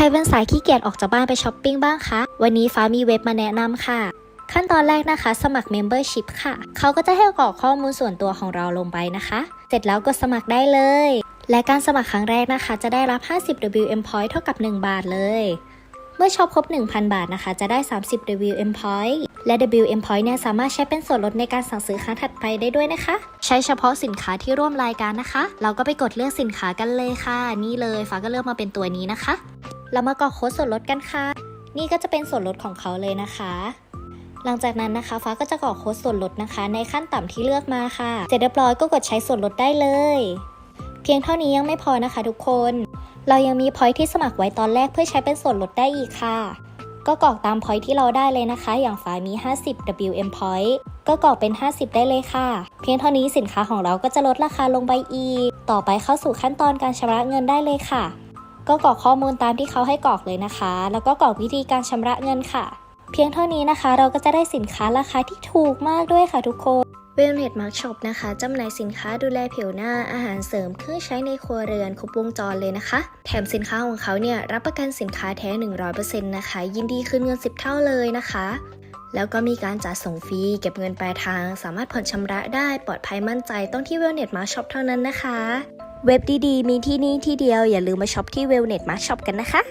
ครเป็นสายขี้เกียจออกจากบ้านไปช้อปปิ้งบ้างคะ วันนี้ฟ้ามีเว็บมาแนะนำค่ะ ขั้นตอนแรกนะคะ สมัคร Membership ค่ะ เขาก็จะให้กรอกข้อมูลส่วนตัวของเราลงไปนะคะ เสร็จแล้วกดสมัครได้เลย และการสมัครครั้งแรกนะคะ จะได้รับ 50 WM Point เท่ากับ 1 บาทเลย เมื่อช็อปครบ 1,000 บาทนะคะ จะได้ 30 WM Point และ WM Point เนี่ยสามารถใช้เป็นส่วนลดในการสั่งซื้อครั้งถัดไปได้ด้วยนะคะ ใช้เฉพาะสินค้าที่ร่วมรายการนะคะ เราก็ไปกดเลือกสินค้ากันเลยค่ะ นี่เลยฟ้าก็เลือกมาเป็นตัวนี้นะคะ เรามากรอกโค้ดส่วนลดกันค่ะ นี่ก็จะเป็นส่วนลดของเขาเลยนะคะ หลังจากนั้นนะคะ ฟ้าก็จะกรอกโค้ดส่วนลดนะคะ ในขั้นต่ำที่เลือกมาค่ะ เสร็จเรียบร้อยก็กดใช้ส่วนลดได้เลย เพียงเท่านี้ยังไม่พอนะคะ ทุกคน เรายังมีพอยที่สมัครไว้ตอนแรกเพื่อใช้เป็นส่วนลดได้อีกค่ะ ก็กรอกตามพอยที่เราได้เลยนะคะ อย่างฟ้ามี 50 WM point ก็กรอกเป็น 50 ได้เลยค่ะ เพียงเท่านี้สินค้าของเราก็จะลดราคาลงไปอีก ต่อไปเข้าสู่ขั้นตอนการชำระเงินได้เลยค่ะ ก็กรอกข้อมูลตามที่เขาให้กรอกเลยนะคะ แล้วก็กรอกวิธีการชำระเงินค่ะ เพียงเท่านี้นะคะ เราก็จะได้สินค้าราคาที่ถูกมากด้วยค่ะทุกคนเวลเน็ตมาร์กช็อปนะคะจำหน่ายสินค้าดูแลผิวหน้าอาหารเสริมเครื่องใช้ในครัวเรือนครบวงจรเลยนะคะ แถมสินค้าของเขาเนี่ยรับประกันสินค้าแท้ 100%นะคะ ยินดีคืนเงิน 10 เท่าเลยนะคะ แล้วก็มีการจัดส่งฟรีเก็บเงินปลายทาง สามารถผ่อนชำระได้ปลอดภัยมั่นใจต้องที่เวลเน็ตมาร์กช็อปเท่านั้นนะคะ เว็บดีๆ มีที่นี่ที่เดียวอย่าลืมมาช็อปที่เวลเน็ตมาช็อปกันนะคะ